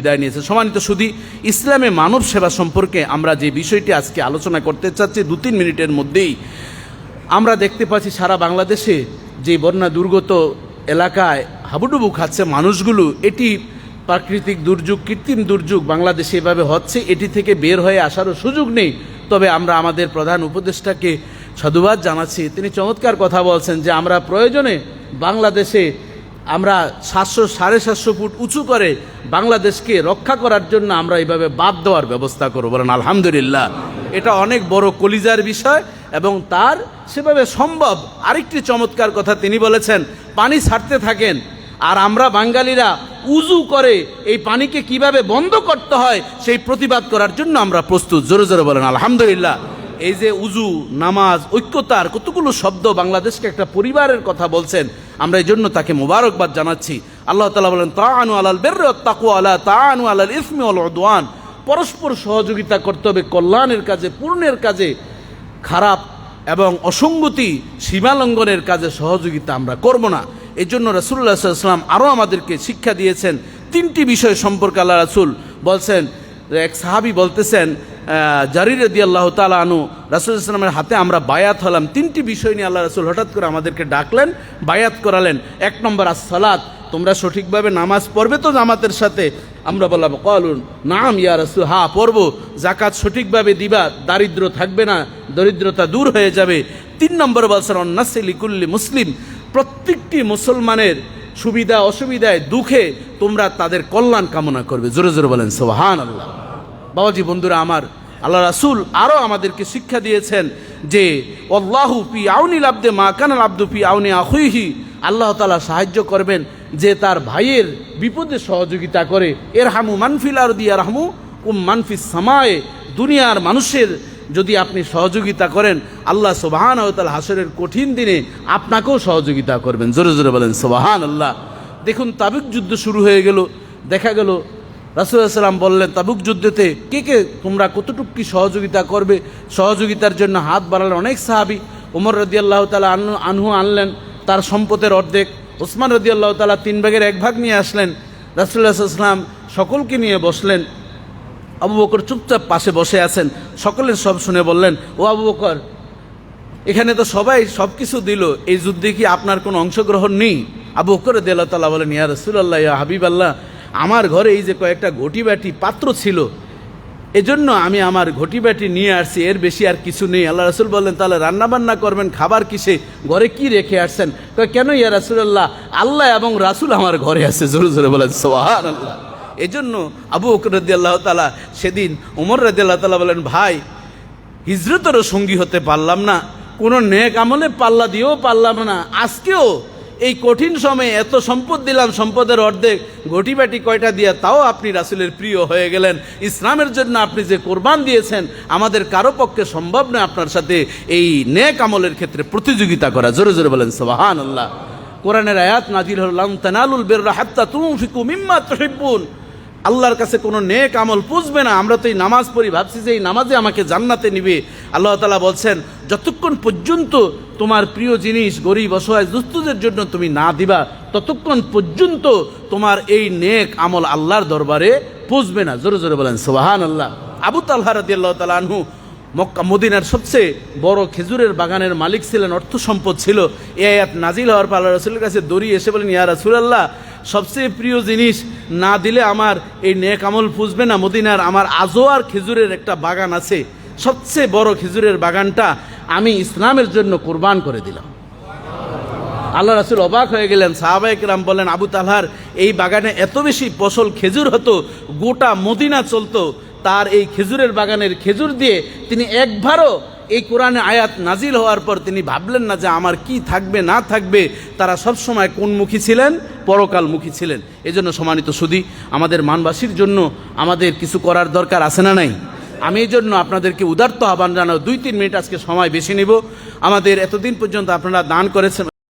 বিদায় নিয়েছে। সম্মানিত শুধু ইসলামে মানব সেবা সম্পর্কে আমরা যে বিষয়টি আজকে আলোচনা করতে চাচ্ছি, দু তিন মিনিটের মধ্যেই আমরা দেখতে পাচ্ছি সারা বাংলাদেশে যে বন্যা দুর্গত এলাকায় হাবুডুবু খাচ্ছে মানুষগুলো। এটি প্রাকৃতিক দুর্যোগ, কৃত্রিম দুর্যোগ বাংলাদেশে এভাবে হচ্ছে। এটি থেকে বের হয়ে আসারও সুযোগ নেই। তবে আমরা আমাদের প্রধান উপদেষ্টাকে সাধুবাদ জানাচ্ছি। তিনি চমৎকার কথা বলছেন যে আমরা প্রয়োজনে বাংলাদেশে আমরা সাতশো, সাড়ে সাতশো ফুট উঁচু করে বাংলাদেশকে রক্ষা করার জন্য আমরা এইভাবে বাদ দেওয়ার ব্যবস্থা করব। বলেন, আলহামদুলিল্লাহ। এটা অনেক বড় কলিজার বিষয় এবং তার সেভাবে সম্ভব। আরেকটি চমৎকার কথা তিনি বলেছেন, পানি ছাড়তে থাকেন। আর আমরা বাঙালিরা উজু করে এই পানিকে কীভাবে বন্ধ করতে হয়, সেই প্রতিবাদ করার জন্য আমরা প্রস্তুত। জোরে জোরে বলেন, আলহামদুলিল্লাহ। এই যে উজু, নামাজ, ঐক্যতার কতগুলো শব্দ বাংলাদেশকে একটা পরিবারের কথা বলছেন, আমরা এই জন্য তাকে মোবারকবাদ জানাচ্ছি। আল্লাহ তালা বলেন তা আনু আলাল বের তাকু আলা তা আনু আলাল ইসমি আল ওদওয়ান পরস্পর সহযোগিতা করতে হবে কল্যাণের কাজে, পূর্ণের কাজে। খারাপ এবং অসঙ্গতি সীমালঙ্ঘনের কাজে সহযোগিতা আমরা করব না। এই জন্য রাসুল্লাহ সাল্লাম আরও আমাদেরকে শিক্ষা দিয়েছেন। তিনটি বিষয় সম্পর্কে আল্লাহ রাসুল বলছেন, এক সাহাবি বলতেছেন জারির দি আল্লাহ তালা আনু রাসুল ইসলামের হাতে আমরা বায়াত হলাম। তিনটি বিষয় নিয়ে আল্লাহ রাসুল হঠাৎ করে আমাদেরকে ডাকলেন, বায়াত করালেন। এক নম্বর আস সালাত তোমরা সঠিকভাবে নামাজ পড়বে তো জামাতের সাথে? আমরা বললাম, কলুন, নাম ইয়া রাসুল, হা, পড়ব। জাকাত সঠিকভাবে দিবা, দারিদ্র থাকবে না, দরিদ্রতা দূর হয়ে যাবে। তিন নম্বর বলছেন অন্নাসিলিকুল্লি মুসলিম। প্রত্যেকটি মুসলমানের সুবিধা, অসুবিধায় দুঃখে তোমরা তাদের কল্যাণ কামনা করবে। জোরে জোরে বলেন সোহান আল্লাহ বাবাজি বন্ধুরা আমার, আল্লাহ রাসুল আরও আমাদেরকে শিক্ষা দিয়েছেন যে অল্লাহু পি আউনি লাবদে মা কানাল আব্দু পি আউনি আহুইহি আল্লাহ তালা সাহায্য করবেন যে তার ভাইয়ের বিপদে সহযোগিতা করে। এর হামু মানফিল আর দিয়া রাহমু উম মানফিস সামায়ে। দুনিয়ার মানুষের যদি আপনি সহযোগিতা করেন, আল্লাহ সোবাহান তাল হাসরের কঠিন দিনে আপনাকেও সহযোগিতা করবেন। জোরে জোরে বলেন সোবাহান আল্লাহ দেখুন তাবিক যুদ্ধ শুরু হয়ে গেল, দেখা গেল রাসুলাম বললেন, তাবুক যুদ্ধেতে কে কে তোমরা কতটুকু কি সহযোগিতা করবে? সহযোগিতার জন্য হাত বাড়ালেন অনেক সাহাবি। ওমর রদি আল্লাহ তালা আনু আনহু আনলেন, তার সম্পদের অর্ধেক। ওসমান রদি আল্লাহ তালা তিন ভাগের এক ভাগ নিয়ে আসলেন। রাসুল্লাহাম সকলকে নিয়ে বসলেন। আবু বকর চুপচাপ পাশে বসে আছেন। সকলের সব শুনে বললেন, ও আবু বকর, এখানে তো সবাই সব কিছু দিল। এই যুদ্ধে কি আপনার কোনো অংশগ্রহণ নেই? আবু বকর দেল তালা বলেন, ইয়া রসুল্লাহ ইয়া হাবিব আল্লাহ আমার ঘরে এই যে কয়েকটা ঘটি বাটি পাত্র ছিল, এজন্য আমি আমার ঘটি বাটি নিয়ে আসছি, এর বেশি আর কিছু নেই। আল্লাহ রসুল বললেন, তাহলে রান্নাবান্না করবেন, খাবার কিসে? ঘরে কি রেখে আসছেন? কেন ইয়া রাসুল্লাহ আল্লাহ এবং রাসুল আমার ঘরে আছে। জোরে জোরে বলেন সোহান আল্লাহ এজন্য আবু রদি আল্লাহ তালা সেদিন, উমর রদি আল্লাহ তালা বলেন, ভাই, হিজরতেরও সঙ্গী হতে পারলাম না। কোনো নেক আমলে পাল্লা দিয়েও পারলাম না। আজকেও এই কঠিন সময়ে এত সম্পদ দিলাম, সম্পদের অর্ধেক ঘটি বাটি কয়টা দিয়া তাও আপনি রাসুলের প্রিয় হয়ে গেলেন। ইসলামের জন্য আপনি যে কোরবান দিয়েছেন, আমাদের কারও পক্ষে সম্ভব নয় আপনার সাথে এই নেক আমলের ক্ষেত্রে প্রতিযোগিতা করা। জোরে জোরে বলেন সোহান আল্লাহ কোরআনের আয়াত নাজির হল তানালুল বের হাত্তা তুমি ফিকু মিম্মা তহিব্বুন। আল্লাহর কাছে কোনো নেক আমল পুষবে না। আমরা তো এই নামাজ পড়ি, ভাবছি যে এই নামাজে আমাকে জান্নাতে নিবে। আল্লাহ তালা বলছেন, যতক্ষণ পর্যন্ত তোমার প্রিয় জিনিস, গরিব, অসহায়, দুস্থদের জন্য তুমি না দিবা, ততক্ষণ পর্যন্ত তোমার এই নেক আমল আল্লাহর দরবারে পুষবে না। জোরে জোরে বলেন সোহান আল্লাহ আবু তাল্লাহ আল্লাহ তালা আনহু মক্কা, মদিনার সবচেয়ে বড় খেজুরের বাগানের মালিক ছিলেন, অর্থ সম্পদ ছিল। এ আয়াত নাজিল হওয়ার পর আল্লাহ রসুলের কাছে দড়ি এসে বলেন, ইয়া রাসুলাল্লাহ সবচেয়ে প্রিয় জিনিস না দিলে আমার এই নেক আমল পুষবে না। মদিনার আমার আজোয়ার খেজুরের একটা বাগান আছে। সবচেয়ে বড় খেজুরের বাগানটা আমি ইসলামের জন্য কোরবান করে দিলাম। আল্লাহ রাসুল অবাক হয়ে গেলেন। সাহাবাইকরাম বলেন আবু তালহার, এই বাগানে এত বেশি ফসল খেজুর হতো, গোটা মদিনা চলতো। তার এই খেজুরের বাগানের খেজুর দিয়ে তিনি একবারও এই কোরআনে আয়াত নাজিল হওয়ার পর তিনি ভাবলেন না যে আমার কি থাকবে, না থাকবে, তারা সবসময় কোনমুখী ছিলেন? পরকালমুখী ছিলেন। এই জন্য সমানিত সুদী, আমাদের মানবাসীর জন্য আমাদের কিছু করার দরকার আছে না নাই? আমি এই জন্য আপনাদেরকে উদার্ত আহ্বান জানাও। দুই তিন মিনিট আজকে সময় বেশি নেব। আমাদের এতদিন পর্যন্ত আপনারা দান করেছেন।